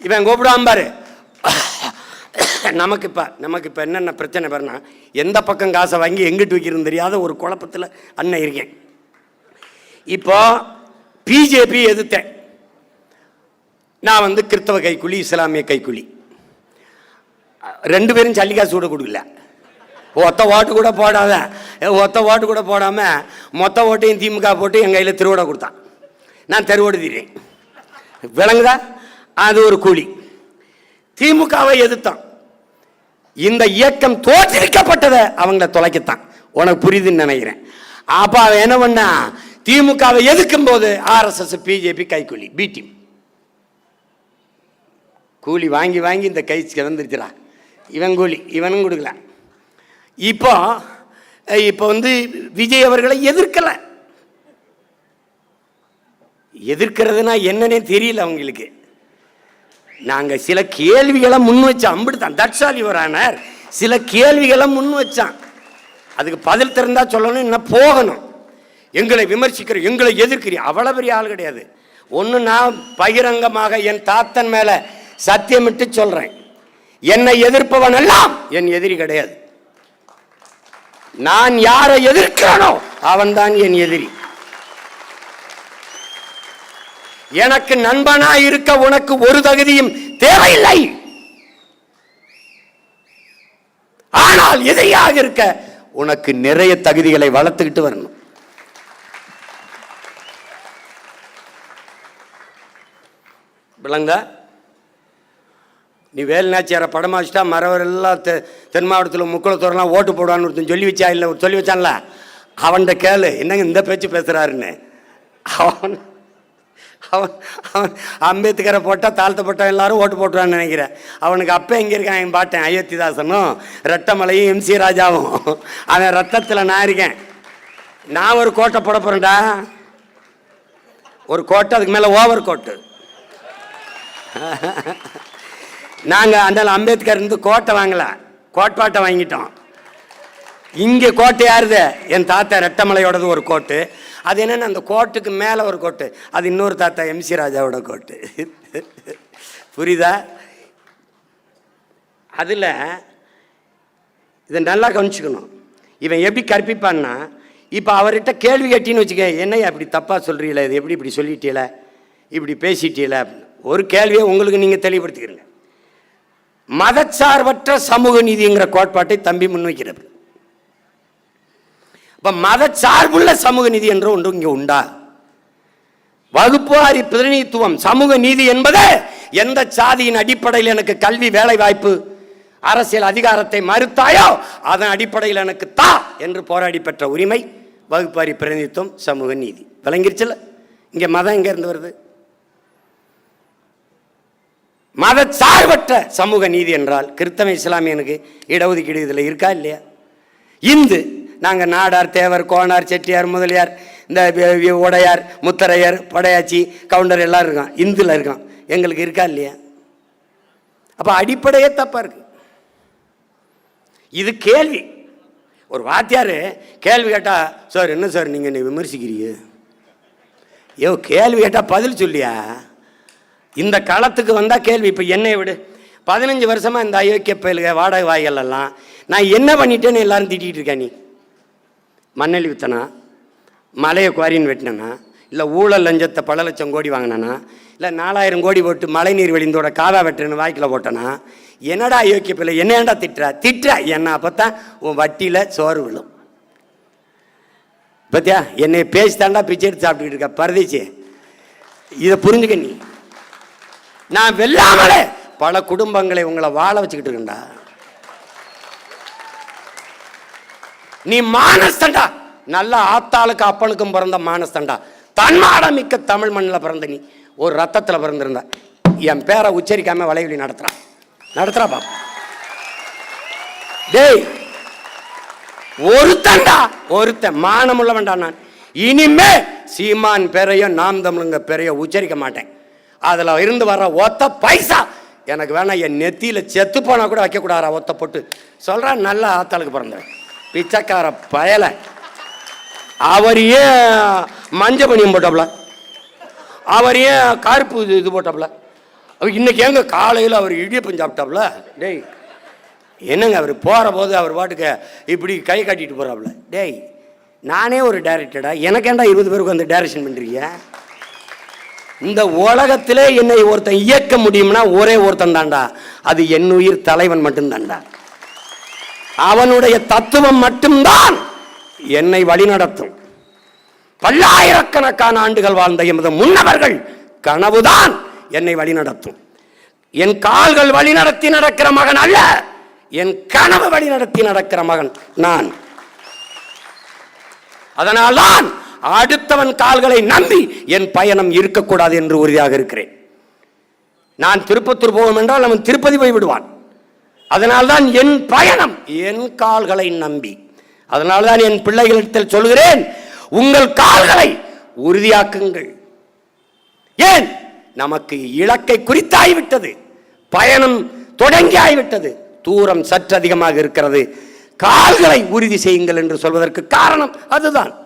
இவன் கூப்பிடுவான் பாரு. நமக்கு இப்போ நமக்கு இப்போ என்னென்ன பிரச்சனை பாருன்னா எந்த பக்கம் காசை வாங்கி எங்கிட்டு வைக்கிறது தெரியாத ஒரு குழப்பத்தில் அண்ணன் இருக்கேன். இப்போ பிஜேபி எதிர்த்தேன். நான் வந்து கிறிஸ்தவ கைக்குழி இஸ்லாமிய கைக்குழி ரெண்டு பேரும் சல்லிக்காசு கூட கொடுக்கல. ஒத்த ஓட்டு கூட போடாத. ஒத்த ஓட்டு கூட போடாமல் மொத்த ஓட்டையும் திமுக போட்டு என் கையில் திருவிட கொடுத்தான். நான் தெருவோடு தீரேன் விளங்குதா? அது ஒரு கூலி. திமுகவை எதிர்த்தான். இந்த இயக்கம் தோற்றுவிக்கப்பட்டதை அவங்கள தொலைக்கத்தான். உனக்கு புரியுதுன்னு நினைக்கிறேன். அப்போ அவன் என்ன பண்ணா? திமுகவை எதிர்க்கும் போது ஆர்எஸ்எஸ் பிஜேபி கைக்கூலி பி டீம் கூலி வாங்கி வாங்கி இந்த கை கிடந்துருச்சுடா இவன் கூலி இவனும் கொடுக்கல. இப்போ இப்போ வந்து விஜய் அவர்களை எதிர்க்கலை. எதிர்க்கிறதுனா என்னன்னே தெரியல அவங்களுக்கு. நாங்கள் சில கேள்விகளை முன் வச்சோம் அம்பிடுதான் தட்சாலி வரானார் சில கேள்விகளை முன் வச்சான். அதுக்கு பதில் திறந்தா சொல்லணும் இன்னும் போகணும். எங்களை விமர்சிக்கிற எங்களை எதிர்க்கிறீ அவ்வளோ பெரிய ஆள் கிடையாது. ஒன்று நான் பகிரங்கமாக என் தாத்தன் மேலே சத்தியமிட்டு சொல்கிறேன் என்னை எதிர்ப்பவன் எல்லாம் என் எதிரி கிடையாது. நான் யாரை எதிர்க்கிறேனோ அவன்தான் என் எதிரி. எனக்கு நண்பனா இருக்க உனக்கு ஒரு தகுதியும் தேவையில்லை. ஆனால் எதிரியாக இருக்க உனக்கு நிறைய தகுதிகளை வளர்த்துக்கிட்டு வரணும். விளங்க? நீ வேலுநாச்சியாரை படமா வச்சுட்டா மறவர் எல்லாம் தெ தென் மாவட்டத்தில் முக்குளத்தோரெல்லாம் ஓட்டு போடுவான்னு ஒருத்தன் சொல்லி வச்சா இல்லை சொல்லி வச்சான்ல? அவன்கிட்ட கேளு என்னங்க இந்த பேச்சு பேசுகிறாருன்னு அவன் அவன் அவன் அம்பேத்கரை போட்டால் தாழ்த்தப்பட்ட எல்லாரும் ஓட்டு போட்டுவான்னு நினைக்கிறேன். அவனுக்கு அப்போ எங்கே இருக்கான்? என் பாட்டேன் அயோத்திதாசனும் ரெட்டமலையும் எம்சி ராஜாவும். அவன் ரத்தத்தில் நான் இருக்கேன். நான் ஒரு கோட்டை போட போகிறேன்டா ஒரு கோட்டை அதுக்கு மேலே ஓவர் கோட்டு. நாங்கள் அந்த அம்பேத்கர் இருந்து கோட்டை வாங்கலை. கோட்பாட்டை வாங்கிட்டோம். இங்கே கோட்டை யாருது? என் தாத்தா ரெட்டமலையோடது ஒரு கோட்டு. அது என்னென்ன அந்த கோட்டுக்கு மேலே ஒரு கோட்டு. அது இன்னொரு தாத்தா எம்சி ராஜாவோட கோட்டு. புரியுதா? அதில் இதை நல்லா கவனிச்சுக்கணும். இவன் எப்படி கற்பிப்பான்னா இப்போ அவர்கிட்ட கேள்வி கேட்டின்னு வச்சுக்க என்னையா அப்படி தப்பாக சொல்கிறீங்களே இது எப்படி இப்படி சொல்லிட்டீல? இப்படி பேசிட்டீல? அப்படின்னு. ஒரு கேள்வியை உங்களுக்கு நீங்கள் தெளிவுபடுத்திக்கிறீங்க. மதச்சார்பற்ற சமூக நீதிங்கிற கோட்பாட்டை தம்பி முன்வைக்கிறது. இப்ப மதச்சார்புள்ள சமூக நீதி என்ற ஒன்று இங்கே உண்டா? வகுப்புவாரி பிரதிநிதித்துவம் சமூக நீதி என்பது எந்த சாதியின் அடிப்படையில் எனக்கு கல்வி வேலை வாய்ப்பு அரசியல் அதிகாரத்தை மறுத்தாயோ அதன் அடிப்படையில் எனக்கு தா என்று போராடி பெற்ற உரிமை வகுப்பாரி பிரதிநிதித்துவம் சமூக நீதி. விளங்கிருச்சுல? இங்கே மதம் எங்க இருந்து வருது? மதச்சார்பற்ற சமூக நீதி என்றால் கிறிஸ்தவ இஸ்லாமியனுக்கு இடஒதுக்கீடு இதில் இருக்கா இல்லையா? இந்து நாங்கள் நாடார் தேவர் கோனார் செட்டியார் முதலியார் இந்த உடையார் முத்தரையர் படையாச்சி கவுண்டர் எல்லாம் இருக்கான் இந்துல இருக்கான் எங்களுக்கு இருக்கா இல்லையா? அப்போ அடிப்படையே தப்பாக இருக்கு. இது கேள்வி. ஒரு வாத்தியார் கேள்வி கேட்டால் சார் என்ன சார் நீங்கள் என்னை விமர்சிக்கிறீங்க? ஐயோ கேள்வி கேட்டால் பதில் சொல்லியா? இந்த களத்துக்கு வந்தால் கேள்வி. இப்போ என்னை விடு. பதினஞ்சு வருஷமாக இந்த அயோக்கிய பயலுக வாடகை வாய்கள் எல்லாம் நான் என்ன பண்ணிட்டேன்னு எல்லாரும் திட்டிகிட்டு இருக்கேன் நீ? மண்ணெளி விற்றனா மலையை குவாரின்னு வெட்டினனா இல்லை ஊழல் லஞ்சத்தை பல லட்சம் கோடி வாங்கினனா இல்லை நாலாயிரம் கோடி போட்டு மழைநீர் வெளிந்தோட காவா வெட்டுறேன்னு வாய்க்கில் போட்டனா என்னடா யோக்கிய பிள்ளை என்ன ஏன்டா திட்டுற? திட்டுற. என்ன அப்போ தான் உன் வட்டியில் சோறு விழும். பத்தியா? என்னை பேசி தாண்டா பிச்சை எடுத்து சாப்பிட்டுக்கிட்டு இருக்க பரதேசி இதை புரிஞ்சுக்க நீ. நான் வெல்லாமலே பல குடும்பங்களை உங்களை வாழ வச்சுக்கிட்டு இருக்கேன்டா. நீ மானஸ்தண்டா. நல்ல ஆத்தாளுக்கு அப்பனுக்கும் பிறந்த மானஸ்தண்டா. தன்மாடமிக்க தமிழ் மண்ணில் பிறந்த நீ. ஒரு ரத்தத்தில் பிறந்திருந்த. என் பேரை உச்சரிக்காம வளைவலி நடத்துறான் நடத்துறா பா டேய் ஒருத்தன்டா. ஒருத்தன் மானம் உள்ளவன்டா நான். இனிமே சீமான் பேரையோ நாம் தமிழுங்க பேரையோ உச்சரிக்க மாட்டேன். அதில் இருந்து வர்ற ஒத்த பைசா எனக்கு வேணா என் நெத்தியில் செத்து போனா கூட வைக்கக்கூடாதா ஒத்த போட்டு. சொல்கிறேன் நல்ல ஆத்தாளுக்கு பிறந்தேன் பிச்சைக்கார பயலை. அவர் ஏன் மஞ்சள் பணியம் போட்டாப்ல அவர் ஏன் கார்ப்பு இது இது போட்டாப்ல அவர் இன்னைக்கு எங்க காலையில் அவர் இடியப்பம் சாப்பிட்டாப்ல டேய் என்னங்க அவர் போகிற போது அவர் பாட்டுக்கு இப்படி கை காட்டிட்டு போகிறாப்புல டேய் நானே ஒரு டைரக்டடா எனக்கேண்டா இருபது பேருக்கு வந்து டைரக்ஷன் பண்ணுறீங்க இந்த உலகத்திலே என்னை ஒருத்தன் இயக்க முடியும்னா ஒரே ஒருத்தன் தான்டா. அது என் உயிர் தலைவன் மட்டும்தான்டா. அவனுடைய தத்துவம் மட்டும்தான் என்னை வழிநடத்தும். பல்லாயிரக்கணக்கான ஆண்டுகள் வாழ்ந்த எமது முன்னவர்கள் கனவுதான் என்னை வழிநடத்தும். என் கால்கள் வழிநடத்தி நடக்கிற மகன் அல்ல என் கனவு வழிநடத்தி நடக்கிற மகன் நான். அதனால்தான் அடுத்தவன் கால்களை நம்பி என் பயணம் இருக்கக்கூடாது என்று உறுதியாக இருக்கிறேன். நான் திருப்பத்தூர் போவோம் என்றால் அவன் திருப்பதி போய் விடுவான். அதனால்தான் என் பயணம். என் கால்களை நம்பி. அதனால்தான் என் பிள்ளைகளிடத்தில் சொல்கிறேன் உங்கள் கால்களை உறுதியாக்குங்கள். ஏன்? நமக்கு இலக்கை குறித்தாகிவிட்டது பயணம் தொடங்கி ஆகிவிட்டது தூரம் சற்று அதிகமாக இருக்கிறது. கால்களை உறுதி செய்யுங்கள் என்று சொல்வதற்கு காரணம் அதுதான்.